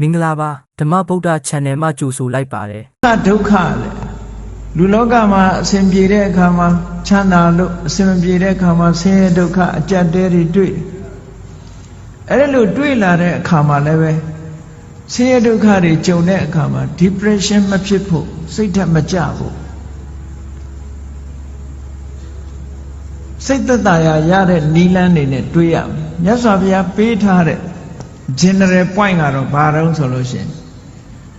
မင်္ဂလာပါဓမ္မဗုဒ္ဓ channel မှာကြိုဆိုလိုက်ပါတယ်ဒုက္ခလေလူလောကမှာအစဉ်ပြေတဲ့အခါမှာချမ်းသာလို့အစဉ်မပြေတဲ့အခါမှာဆင်းရဲဒုက္ခအကြက်တဲတွေတွေ့အဲ့ဒါလို့တွေ့လာတဲ့အခါမှာလည်းပဲဆင်းရဲဒုက္ခတွေကြုံတဲ့အခါမှာ depression မဖြစ်ဖို့စိတ်ဓာတ်မကျဖို့စိတ်သက်သာရာရတဲ့နီလန်းနေနဲ့တွေးရမယ်မြတ်စွာဘုရားပေးထားတဲ့ general point ကတော့ဘာတုံးဆိုလို့ရှိရင်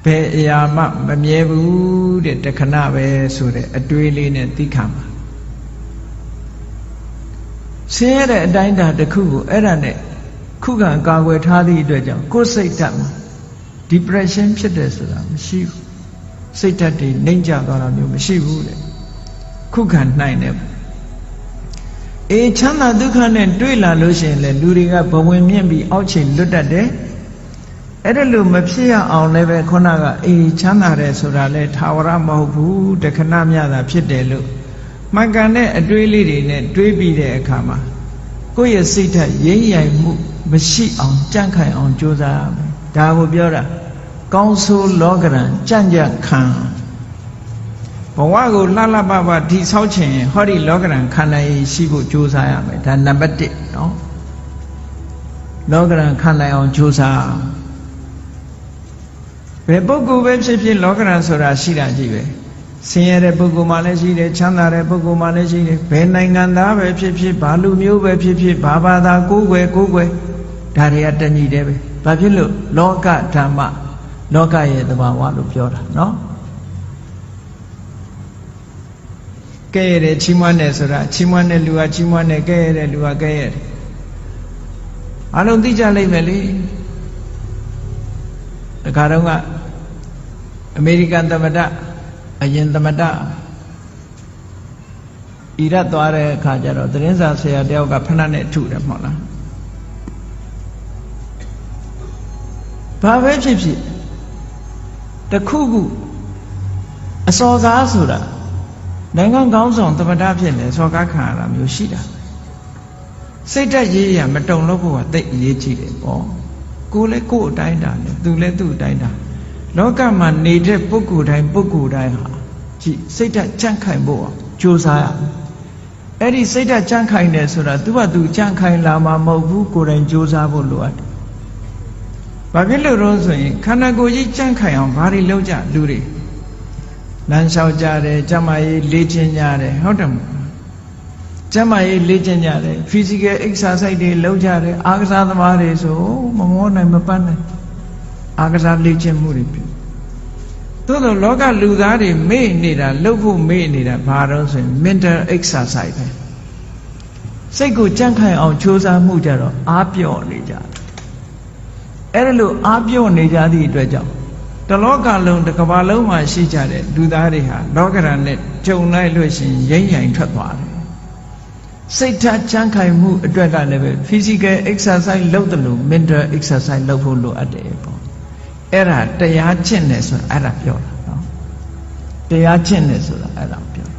ဘယ်အရာမှမမြဲဘူးတဲ့တခဏပဲဆိုတဲ့အတွေးလေးနဲ့သိခံပါဆင်းရဲတဲ့အတိုင်းအတာတစ်ခုကိုအဲ့ဒါနဲ့ခုခံကာကွယ်ထားသည့်အတွက်ကြောင့်ကိုယ်စိတ်ဓာတ်မှာ depression ဖြစ်တယ်ဆိုတာမရှိဘူးစိတ်ဓာတ်တွေနှိမ့်ကျသွားတာမျိုးမရှိဘူးတဲ့ခုခံနိုင်တယ် အေးချမ်းသာဒုက္ခနဲ့တွေ့လာလို့ရှိရင်လေလူတွေကဘဝင်မြင့်ပြီးအောက်ခြေလွတ်တတ်တယ်အဲ့ဒါလို့မဖြစ်ရအောင်လည်းပဲခုနကအေးချမ်းသာတယ်ဆိုတာလဲထာဝရမဟုတ်ဘူးတခဏမြတာဖြစ်တယ်လို့မှန်ကန်တဲ့အတွေးလေးတွေနဲ့တွေးပြီးတဲ့အခါမှာကိုယ့်ရဲ့စိတ်ဓာတ်ရင်းရိုင်မှုမရှိအောင်ကြန့်ခိုင်အောင်ကြိုးစားရမယ်ဒါကိုပြောတာကောင်းဆိုးလောကရန်ကြံ့ကြံ့ခံ ဘဝကိုလှလှပပထိဆောက်ခြင်းဟောဒီလောကရန်ခန္ဓာရည်ရှိဖို့ကြိုးစားရမယ်ဒါနံပါတ်1နော်လောကရန်ခန္ဓာအောင်ကြိုးစားအောင်ဘယ်ပုဂ္ဂိုလ်ပဲဖြစ်ဖြစ်လောကရန်ဆိုတာရှိတာကြည့်ပဲဆင်းရဲတဲ့ပုဂ္ဂိုလ်မှလည်းရှိတယ်ချမ်းသာတဲ့ပုဂ္ဂိုလ်မှလည်းရှိတယ်ဘယ်နိုင်ငံသားပဲဖြစ်ဖြစ်ဘာလူမျိုးပဲဖြစ်ဖြစ်ဘာဘာသာကိုယ်ွယ်ကိုယ်ွယ်ဒါတွေကတညီတယ်ပဲဘာဖြစ်လို့လောကဓမ္မလောကရဲ့သဘာဝလို့ပြောတာနော် ကဲရတဲ့ချီးမွမ်းတယ်ဆိုတာချီးမွမ်းတဲ့လူကချီးမွမ်းတယ်ကဲရတဲ့လူကကဲရတယ်အလုံးသိကြလိမ့်မယ်လေတခါတော့ကအမေရိကန်သမ္မတအရင်သမ္မတအီရတ်သွားတဲ့အခါကျတော့သတင်းစာဆရာတယောက်ကဖဏနဲ့ထုတယ်မဟုတ်လားဘာပဲဖြစ်ဖြစ်တခုခုအစော်ကားဆိုတာ နိုင်ငံကောင်းဆောင်သမ္မတဖြစ်နေစော်ကားခံရတာမျိုးရှိတာစိတ်တက်ရေးရမတုံလို့ဖို့ကတိတ်အရေးကြီးတယ်ပေါ့ကိုယ်လည်းကိုယ်အတိုင်းတာနဲ့သူလည်းသူ့အတိုင်းတာလောကမှာနေတဲ့ပုဂ္ဂိုလ်တိုင်းပုဂ္ဂိုလ်တိုင်းဟာကြည့်စိတ်ဓာတ်ကြန့်ခိုင်ဖို့ကြိုးစားရအဲ့ဒီစိတ်ဓာတ်ကြန့်ခိုင်တယ်ဆိုတာသူကသူကြန့်ခိုင်လာမှာမဟုတ်ဘူးကိုယ်တိုင်ကြိုးစားဖို့လိုအပ်တယ်။ဘာဖြစ်လို့လဲဆိုရင်ခန္ဓာကိုယ်ကြီးကြန့်ခိုင်အောင်ဘာတွေလုပ်ကြလူတွေ လမ်းလျှောက်ကြတယ်ကြမ်းမာရေးလေ့ကျင့်ကြတယ်ဟုတ်တယ်မဟုတ်လားကျမ်းမာရေးလေ့ကျင့်ကြတယ် physical exercise တွေလုပ်ကြတယ်အားကစားသမားတွေဆိုမမောနိုင်မပန်းနိုင်အားကစားလေ့ကျင့်မှုတွေပြုသို့တော့လောကလူသားတွေမေ့နေတာလှုပ်ဖို့မေ့နေတာဘာတော့ဆိုရင် mental exercise ပဲစိတ်ကိုကြန့်ခိုင်အောင်ကြိုးစားမှုကြတော့အားပြော့နေကြတယ်အဲ့ဒါလို့အားပြော့နေကြသည့်အတွက်ကြောင့် တလောကလုံးတစ်ကမ္ဘာလုံးမှာရှိကြတဲ့လူသားတွေဟာလောကရန်နဲ့ကြုံလိုက်လို့ရှိရင်ရိမ့်ရိုင်ထွက်သွားတယ်စိတ်ဓာတ်ချမ်းခိုင်မှုအတွက်ကလည်းပဲ physical exercise လုပ်တယ်လို့ mental exercise လုပ်ဖို့လိုအပ်တယ်ပေါ့အဲ့ဒါတရားကျင့်တယ်ဆိုတာအဲ့ဒါပြောတာနော်တရားကျင့်တယ်ဆိုတာအဲ့ဒါပြောတာ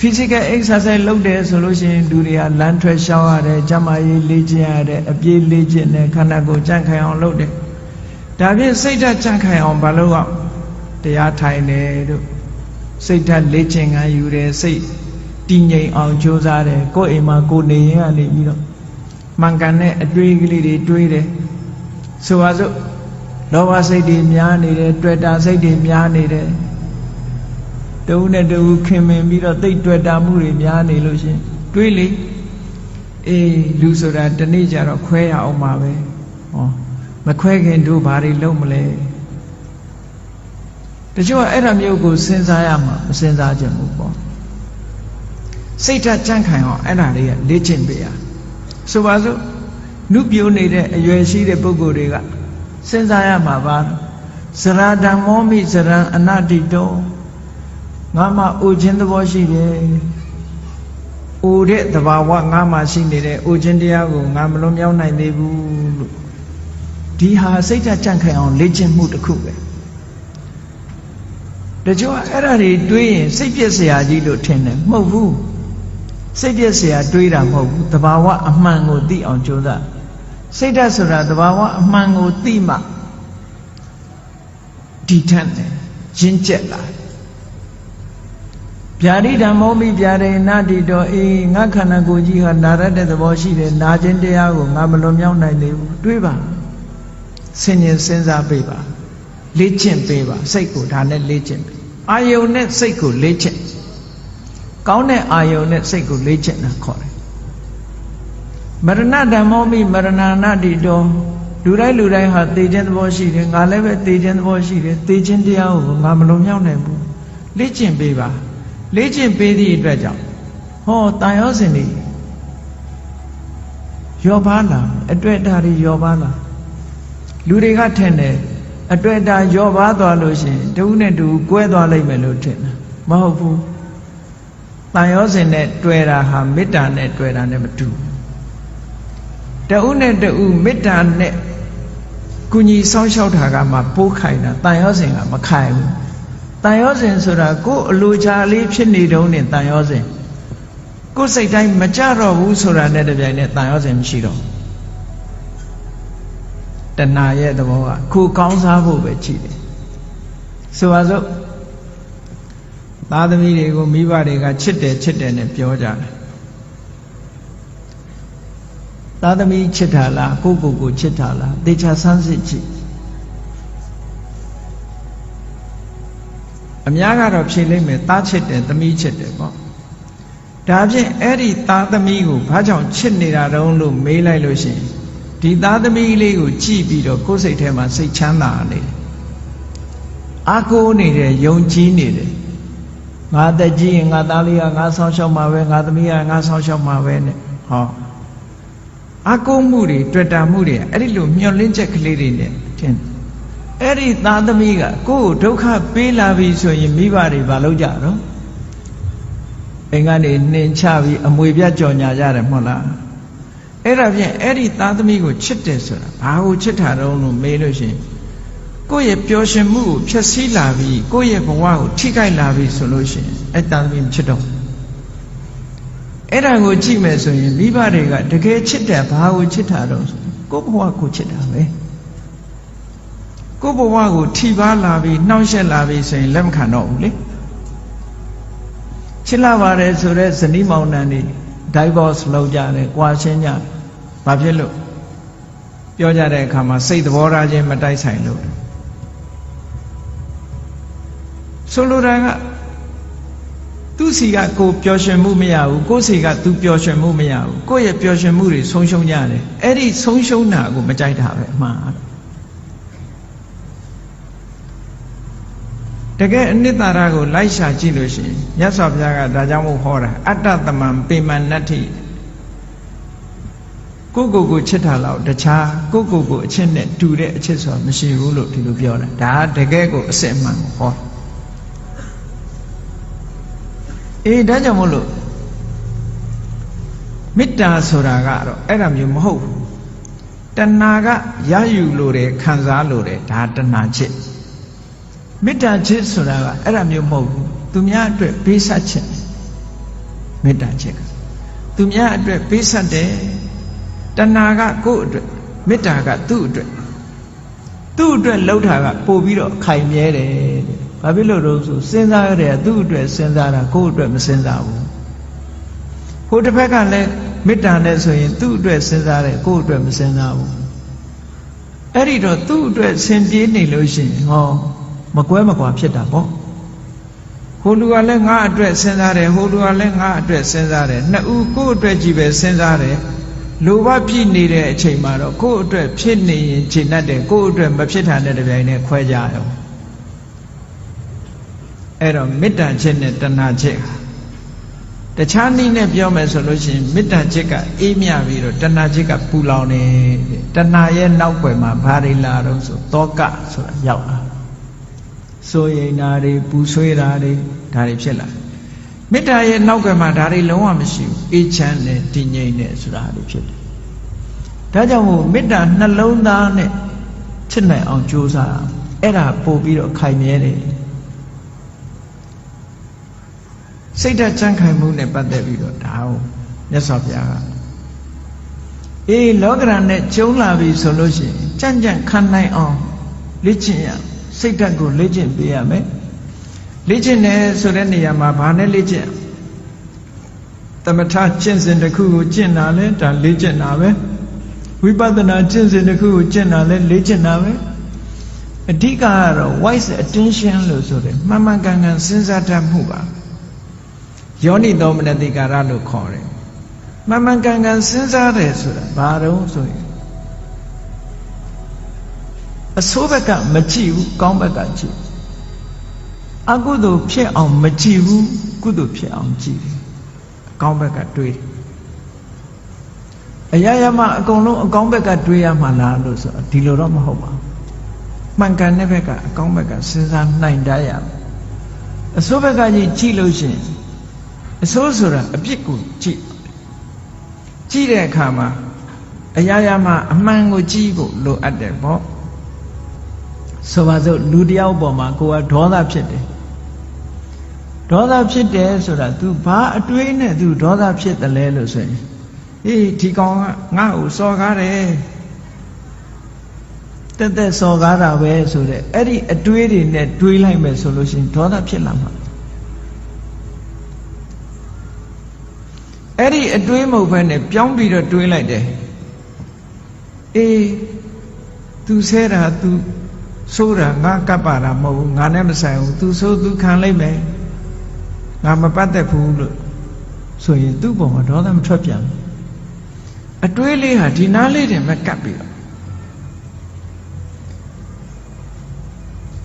physical exercise လုပ်တယ်ဆိုလို့ရှိရင်လူတွေကလမ်းထွက်ရှောင်းရတယ်ကျန်းမာရေးလေ့ကျင့်ရတယ်အပြေးလေ့ကျင့်တယ်ခန္ဓာကိုယ်ကြန့်ခိုင်အောင်လုပ်တယ် ဒါဖြင့်စိတ်ဓာတ်ကြန့်ခိုင်အောင်ဘာလို့အောင်တရားထိုင်တယ်တို့စိတ်ဓာတ်လေ့ကျင့်ခန်းယူတယ်စိတ်တည်ငြိမ်အောင်ကြိုးစားတယ်ကိုယ်အိမ်မှာကိုယ်နေရင်ကနေပြီးတော့မှန်ကန်တဲ့အတွေးကလေးတွေတွေးတယ်ဆိုပါစို့လောဘစိတ်တွေများနေတယ်တွေ့တာစိတ်တွေများနေတယ်တဦးနဲ့တဦးခင်မင်ပြီးတော့တိတ်တွေ့တာမှုတွေများနေလို့ရှင်တွေးလေအေးလူဆိုတာတနေ့ကျတော့ခွဲရအောင်ပါပဲဟော မခွဲခင်တို့ဘာတွေလုပ်မလဲတချို့ကအဲ့ဒါမျိုးကိုစဉ်းစားရမှာမစဉ်းစားကြဘူးပေါ့စိတ်ဓာတ်ကြန့်ခိုင်အောင်အဲ့ဒါတွေကလေ့ကျင့်ပေးရဆိုပါစို့နုပြိုးနေတဲ့အရွယ်ရှိတဲ့ပုဂ္ဂိုလ်တွေကစဉ်းစားရမှာပါဇရာဓမ္မောမိဇရံအနတ္တိတောငါမှအိုခြင်းသဘောရှိတယ်။အိုတဲ့သဘာဝငါမှရှိနေတဲ့အိုခြင်းတရားကိုငါမလွန်မြောက်နိုင်သေးဘူးလို့ ဒီဟာစိတ်ဓာတ်ကြန့်ခိုင်အောင်လေ့ကျင့်မှုတစ်ခုပဲ။တချို့ကအဲ့ဒါတွေတွေးရင်စိတ်ပြည့်စရာကြီးလို့ထင်တယ်မဟုတ်ဘူး။စိတ်ပြည့်စရာတွေးတာမဟုတ်ဘူး။သဘာဝအမှန်ကိုသိအောင်ကြိုးစား။စိတ်ဓာတ်ဆိုတာသဘာဝအမှန်ကိုသိမှတည်ထက်တယ်ရင့်ကျက်လာတယ်ဗျာဒိဓမ္မောမိဗျာဒိနာတိတောအေးငါခန္ဓာကိုယ်ကြီးဟာနာရတဲ့သဘောရှိတယ်နာခြင်းတရားကိုငါမလွန်မြောက်နိုင်သေးဘူးတွေးပါ ဆင်ញင်စဉ်းစားပေးပါလေ့ကျင့်ပေးပါစိတ်ကိုဒါနဲ့လေ့ကျင့်ပေးအာယုန်နဲ့စိတ်ကိုလေ့ကျင့်ကောင်းတဲ့အာယုန်နဲ့စိတ်ကိုလေ့ကျင့်တာခေါ်တယ်မရဏဓမ္မောမိမရဏနာတိတောလူတိုင်းလူတိုင်းဟာသိခြင်းသဘောရှိတယ်ငါလည်းပဲသိခြင်းသဘောရှိတယ်သိခြင်းတရားကိုငါမလွန်မြောက်နိုင်ဘူးလေ့ကျင့်ပေးပါလေ့ကျင့်ပေးသည့်အတွက်ကြောင့်ဟောတန်ရောစင်တွေယောပါလာအတွေ့အတာတွေယောပါလာ လူတွေကထင်တယ်အတွေ့အတာယောပါသွားလို့ရှိရင်တဦးနဲ့တူကွဲသွားလိမ့်မယ်လို့ထင်တာမဟုတ်ဘူးတန်ရောစင်နဲ့တွေ့တာဟာမေတ္တာနဲ့တွေ့တာနဲ့မတူဘူးတဦးနဲ့တဦးမေတ္တာနဲ့ကုညီဆောင်းလျှောက်တာကမှပိုးခိုင်တာတန်ရောစင်ကမခိုင်ဘူးတန်ရောစင်ဆိုတာကိုယ်အလိုချာလေးဖြစ်နေတုံးနဲ့တန်ရောစင်ကိုယ်စိတ်တိုင်းမကြတော့ဘူးဆိုတာနဲ့တပြိုင်နက်တန်ရောစင်မရှိတော့ တဏှာရဲ့သဘောကကိုကောင်းစားဖို့ပဲရှိတယ်ဆိုပါစို့သားသမီးတွေကိုမိဘတွေကချစ်တယ်ချစ်တယ်နဲ့ပြောကြတယ်သားသမီးချစ်တာလားကိုကိုကိုချစ်တာလားသေချာဆန်းစစ်ကြည့်အများကတော့ဖြေလိုက်မယ်သားချစ်တယ်သမီးချစ်တယ်ပေါ့ဒါဖြင့်အဲ့ဒီသားသမီးကိုဘာကြောင့်ချစ်နေတာတုံးလို့မေးလိုက်လို့ရှိရင် ဒီသားသမီးလေးကိုကြည့်ပြီးတော့ကိုယ်စိတ်ထဲမှာစိတ်ချမ်းသာနေတယ်အာကိုနေတယ်ယုံကြည်နေတယ်ငါတက်ကြီးရင်ငါသားလေးကငါဆောင်းရှောက်မှာပဲငါသမီးကငါဆောင်းရှောက်မှာပဲနဲ့ဟောအကုမှုတွေတွေ့တာမှုတွေအဲ့ဒီလိုမျောလင်းချက်ကလေးတွေနဲ့ထင်အဲ့ဒီသားသမီးကကိုယ့်ကိုဒုက္ခပေးလာပြီဆိုရင်မိဘတွေမလုပ်ကြတော့အိမ်ကနေနှင်ချပြီးအမွေပြကြော်ညာကြတယ်မဟုတ်လား အဲ့ဒါဖြင့်အဲ့ဒီသားသမီးကိုချစ်တယ်ဆိုတာဘာကိုချစ်တာတုံးလို့မေးလို့ရှိရင်ကိုယ့်ရဲ့ပျော်ရွှင်မှုကိုဖျက်ဆီးလာပြီးကိုယ့်ရဲ့ဘဝကိုထိခိုက်လာပြီးဆိုလို့ရှိရင်အဲ့သားသမီးမချစ်တော့ဘူးအဲ့ဒါကိုကြည့်မယ်ဆိုရင်မိဘတွေကတကယ်ချစ်တယ်ဘာကိုချစ်တာတော့ဆိုကိုယ့်ဘဝကိုချစ်တာပဲကိုယ့်ဘဝကိုထိပါလာပြီးနှောင့်ယှက်လာပြီးဆိုရင်လက်မခံတော့ဘူးလေချစ်လာပါတယ်ဆိုတော့ဇနီးမောင်နှံတွေ divorce လုပ်ကြတယ်၊ကွာရှင်းကြတယ်။ဘာဖြစ်လို့ပြောကြတဲ့အခါမှာစိတ်သဘောထားချင်းမတိုက်ဆိုင်လို့ဆိုလိုတာကသူ့စီကကိုပျော်ရွှင်မှုမရဘူးကိုယ့်စီကသူပျော်ရွှင်မှုမရဘူးကိုယ့်ရဲ့ပျော်ရွှင်မှုတွေဆုံးရှုံးကြတယ်အဲ့ဒီဆုံးရှုံးတာကိုမကြိုက်တာပဲအမှား တကယ်အနိတ္တရာကိုလိုက်ရှာကြည့်လို့ရှိရင်မြတ်စွာဘုရားကဒါကြောင့်မို့ဟောတာအတ္တသမံပေမနတ္ထိကိုကိုကိုချစ်တာလောက်တခြားကိုကိုကိုအချစ်နဲ့တူတဲ့အချစ်ဆိုတာမရှိဘူးလို့ဒီလိုပြောတာဒါတကယ်ကိုအစစ်အမှန်ကိုဟောအေးဒါကြောင့်မို့လို့မေတ္တာဆိုတာကတော့အဲ့ဒါမျိုးမဟုတ်ဘူးတဏှာကရယူလို့တယ်ခံစားလို့တယ်ဒါတဏှာချစ် မေတ္တာချစ်ဆိုတာကအဲ့ဒါမျိုးမဟုတ်ဘူးသူများအတွက်ပေးဆက်ခြင်းမေတ္တာချစ်ကသူများအတွက်ပေးဆက်တယ်တဏှာကကိုယ့်အတွက်မေတ္တာကသူ့အတွက်သူ့အတွက်လှုပ်တာကပို့ပြီးတော့ခိုင်မြဲတယ်တဲ့ဘာဖြစ်လို့တော့ဆိုစဉ်းစားရတဲ့သူ့အတွက်စဉ်းစားတာကိုယ့်အတွက်မစဉ်းစားဘူးဟိုတစ်ဖက်ကလည်းမေတ္တာနဲ့ဆိုရင်သူ့အတွက်စဉ်းစားတယ်ကိုယ့်အတွက်မစဉ်းစားဘူးအဲ့ဒီတော့သူ့အတွက်ဆင်ပြေးနေလို့ရှိရင်ဟော မကွဲမကွာဖြစ်တာပေါ့ဟိုလူကလည်းငါအတွက်စဉ်းစားတယ်ဟိုလူကလည်းငါအတွက်စဉ်းစားတယ်နှစ်ဦးကိုယ့်အတွက်ကြီးပဲစဉ်းစားတယ်လိုဘပြည့်နေတဲ့အချိန်မှာတော့ကိုယ့်အတွက်ဖြစ်နေရင်ခြေနဲ့တယ်ကိုယ့်အတွက်မဖြစ်တာနဲ့တပြိုင်တည်းခွဲကြရောအဲ့တော့မေတ္တာချက်နဲ့တဏှာချက်ဟာတခြားနည်းနဲ့ပြောမယ်ဆိုလို့ရှိရင်မေတ္တာချက်ကအေးမြပြီးတော့တဏှာချက်ကပူလောင်နေတဏှာရဲ့နောက်ွယ်မှာဘာတွေလာတော့ဆိုတောကဆိုတာရောက်လာ စိုးရိမ်တာတွေပူဆွေးတာတွေဒါတွေဖြစ်လာမေတ္တာရဲ့နောက်ကမှာဒါတွေလုံးဝမရှိဘူးအေးချမ်းတယ်တည်ငြိမ်တယ်ဆိုတာတွေဖြစ်တယ်ဒါကြောင့်မို့မေတ္တာနှလုံးသားနဲ့ချစ်နိုင်အောင်ကြိုးစားအဲ့ဒါပို့ပြီးတော့ခိုင်မြဲတယ်စိတ်ဓာတ်ကြံ့ခိုင်မှုနဲ့ပတ်သက်ပြီးတော့ဒါကိုမြတ်စွာဘုရားကအေးလောကရန်နဲ့ကျုံလာပြီဆိုလို့ရှိရင်ကြံ့ကြံ့ခံနိုင်အောင်လေ့ကျင့်ရ စစိတ်ဓာတ်ကိုလေ့ကျင့်ပေးရမယ်လေ့ကျင့်တယ်ဆိုတဲ့နေရာမှာဘာနဲ့လေ့ကျင့်သမထကျင့်စဉ်တစ်ခုကိုကျင့်တာလဲဒါလေ့ကျင့်တာပဲဝိပဿနာကျင့်စဉ်တစ်ခုကိုကျင့်တာလဲလေ့ကျင့်တာပဲအဓိကကတော့ wise attention လို့ဆိုတယ်မှန်မှန်ကန်ကန်စဉ်းစားတတ်မှုပါယောနိသောမနတိကာရလို့ခေါ်တယ်မှန်မှန်ကန်ကန်စဉ်းစားတယ်ဆိုတာဘာတော့ဆိုရင် အဆိုးဘက်ကမကြည့်ဘူးကောင်းဘက်ကကြည့်အကုသိုလ်ဖြစ်အောင်မကြည့်ဘူးကုသိုလ်ဖြစ်အောင်ကြည့်တယ်အကောင်းဘက်ကတွေးတယ်အရာရာမှာအကုန်လုံးအကောင်းဘက်ကတွေးရမှာလားလို့ဆိုတော့ဒီလိုတော့မဟုတ်ပါဘူးမှန်ကန်တဲ့ဘက်ကအကောင်းဘက်ကစဉ်းစားနိုင်တတ်ရမယ်အဆိုးဘက်ကကြီးကြည့်လို့ရှိရင်အဆိုးဆိုတာအပြစ်ကိုကြည့်ကြည့်တဲ့အခါမှာအရာရာမှာအမှန်ကိုကြည့်ဖို့လိုအပ်တယ်ပေါ့ ဆိုပါစို့လူတယောက်ပေါ်မှာကိုကဒေါသဖြစ်တယ်ဒေါသဖြစ်တယ်ဆိုတာ तू ဘာအတွေးနဲ့ तू ဒေါသဖြစ်တယ်လဲလို့ဆိုရင်အေးဒီကောင်ကငါ့ကိုစော်ကားတယ်တက်တက်စော်ကားတာပဲဆိုတဲ့အဲ့ဒီအတွေးတွေနဲ့တွေးလိုက်မယ်ဆိုလို့ရှိရင်ဒေါသဖြစ်လာမှာအဲ့ဒီအတွေးမဟုတ်ဘဲနဲ့ပြောင်းပြီးတော့တွေးလိုက်တယ်အေး तू ဆဲတာ तू ဆိုးတာငါကပ်ပါတာမဟုတ်ဘူးငါနဲ့မဆိုင်ဘူး तू ဆိုး तू ခံလိုက်မယ်ငါမပတ်သက်ဘူးလို့ဆိုရင်သူ့ပုံမှာဒေါသမထွက်ပြန်ဘူးအတွေးလေးဟာဒီနားလေးတင်မကပ်ပြီးတော့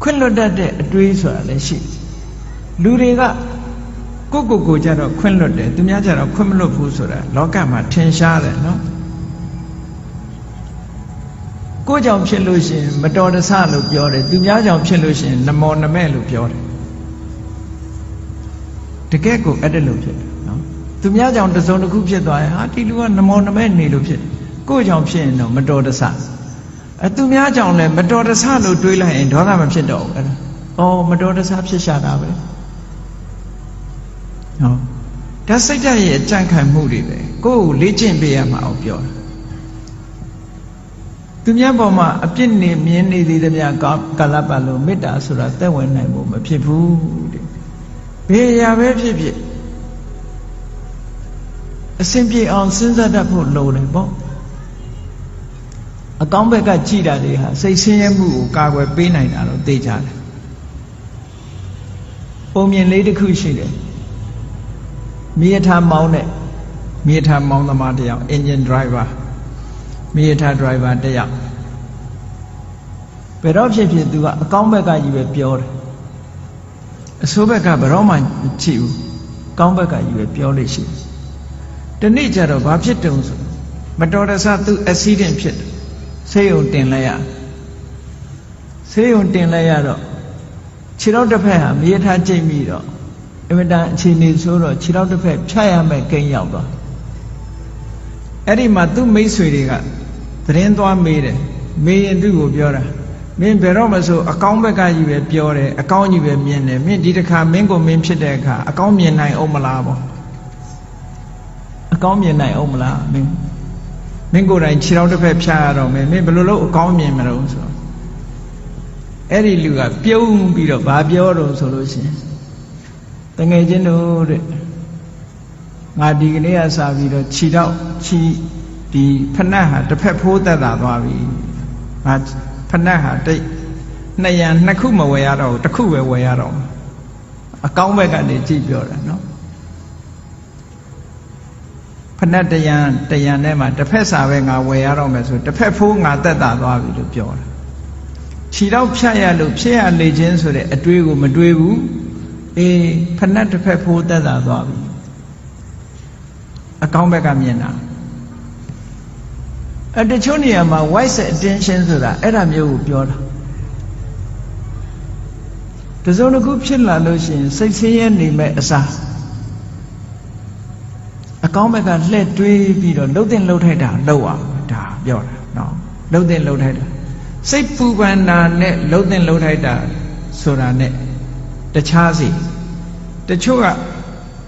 ခွင့်လွတ်တတ်တဲ့အတွေးဆိုတာလည်းရှိလူတွေကကိုကိုကိုကြတော့ခွင့်လွတ်တယ်သူများကြတော့ခွင့်မလွတ်ဘူးဆိုတာလောကမှာထင်ရှားတယ်နော် ကိုကြောင့်ဖြစ်လို့ရှိရင်မတော်တဆလို့ပြောတယ်သူများကြောင့်ဖြစ်လို့ရှိရင်နမောနမဲ့လို့ပြောတယ်တကယ်ကိုအဲ့ဒါလို့ဖြစ်တယ်နော်သူများကြောင့်တစုံတစ်ခုဖြစ်သွားရင်ဟာဒီလူကနမောနမဲ့နေလို့ဖြစ်တယ်ကိုကြောင့်ဖြစ်ရင်တော့မတော်တဆအဲသူများကြောင့်လည်းမတော်တဆလို့တွေးလိုက်ရင်ဒေါသမဖြစ်တော့ဘူးအဲ့ဒါအော်မတော်တဆဖြစ်ရှာတာပဲဟုတ်ဒါစိတ်ဓာတ်ရဲ့ကြံ့ခိုင်မှုတွေပဲကိုယ့်ကိုလေ့ကျင့်ပေးရမှာအောင်ပြောတာ သူများပေါ်မှာအပြစ်နေမြင်နေသေးသမျှကာလပတ်လုံးမေတ္တာဆိုတာသက်ဝင်နိုင်ဖို့မဖြစ်ဘူးတဲ့ဘယ်ရာပဲဖြစ်ဖြစ်အစဉ်ပြေအောင်စဉ်းစားတတ်ဖို့လိုတယ်ပေါ့အကောင်းဘက်ကကြည်တာတွေဟာစိတ်ဆင်းရဲမှုကိုကာကွယ်ပေးနိုင်တာတော့သိကြတယ်ပုံမြင်လေးတစ်ခုရှိတယ်မြေထားမောင်းတဲ့မြေထားမောင်းသမားတယောက် engine driver မြေထား driver တယောက်ဘယ်တော့ဖြစ်ဖြစ်သူကအကောင်းဘက်ကကြီးပဲပြောတယ်အဆိုးဘက်ကဘယ်တော့မှကြည့်ဘူးကောင်းဘက်ကကြီးပဲပြောလို့ရှိတယ်ဒီနေ့ကျတော့ဘာဖြစ်တုံဆိုမတော်တဆသူ accident ဖြစ်တယ်ဆေးရုံတင်လိုက်ရဆေးရုံတင်လိုက်ရတော့ခြေတော့တစ်ဖက်ဟာမြေထားကျိတ်ပြီးတော့အင်မတန်အခြေအနေဆိုတော့ခြေတော့တစ်ဖက်ဖြတ်ရမယ်ကိန်းရောက်သွားအဲ့ဒီမှာသူ့မိတ်ဆွေတွေက သတင်းသွားမေးတယ်မေးရင်သူ့ကိုပြောတာမင်းဘယ်တော့မှဆိုအကောင်းဘက်ကကြီးပဲပြောတယ်အကောင်းကြီးပဲမြင်တယ်မင်းဒီတစ်ခါမင်းကိုမင်းဖြစ်တဲ့အခါအကောင်းမြင်နိုင်အောင်မလားပေါ့အကောင်းမြင်နိုင်အောင်မလားမင်းမင်းကိုယ်တိုင်ခြေထောက်တစ်ဖက်ဖြားရတော့မယ်မင်းဘယ်လိုလုပ်အကောင်းမြင်မလို့ဆိုအဲ့ဒီလူကပြုံးပြီးတော့ဘာပြောတော့ဆိုလို့ရှိရင်တငယ်ချင်းတို့တဲ့ငါဒီကနေ့ကစပြီးတော့ခြေထောက်ခြေ ဒီဖဏတ်ဟာတစ်ဖက်ဖိုးသက်သာသွားပြီငါဖဏတ်ဟာတိတ်နှစ်ရံနှစ်ခုမဝယ်ရတော့ဘူးတစ်ခုပဲဝယ်ရတော့အကောင်းဘက်ကနေကြည့်ပြောတာနော်ဖဏတ်တရံတရံထဲမှာတစ်ဖက်စာပဲငါဝယ်ရတော့မယ်ဆိုတစ်ဖက်ဖိုးငါသက်သာသွားပြီလို့ပြောတာခြေတော့ဖြတ်ရလို့ဖြစ်ရလေခြင်းဆိုတဲ့အတွေးကိုမတွေးဘူးအေးဖဏတ်တစ်ဖက်ဖိုးသက်သာသွားပြီအကောင်းဘက်ကမြင်တာ အဲတချို့နေရာမှာ wise attention ဆိုတာအဲ့ဒါမျိုးကိုပြောတာတစုံတစ်ခုဖြစ်လာလို့ရှိရင်စိတ်ဆင်းရဲနေမဲ့အစားအကောင်းဘက်ကလှည့်တွေးပြီးတော့လှုပ်တင်လှုပ်ထိုက်တာလှုပ်အောင်ဒါပြောတာနော်လှုပ်တင်လှုပ်ထိုက်တာစိတ်ပူပန်တာနဲ့လှုပ်တင်လှုပ်ထိုက်တာဆိုတာနဲ့တခြားစီတချို့က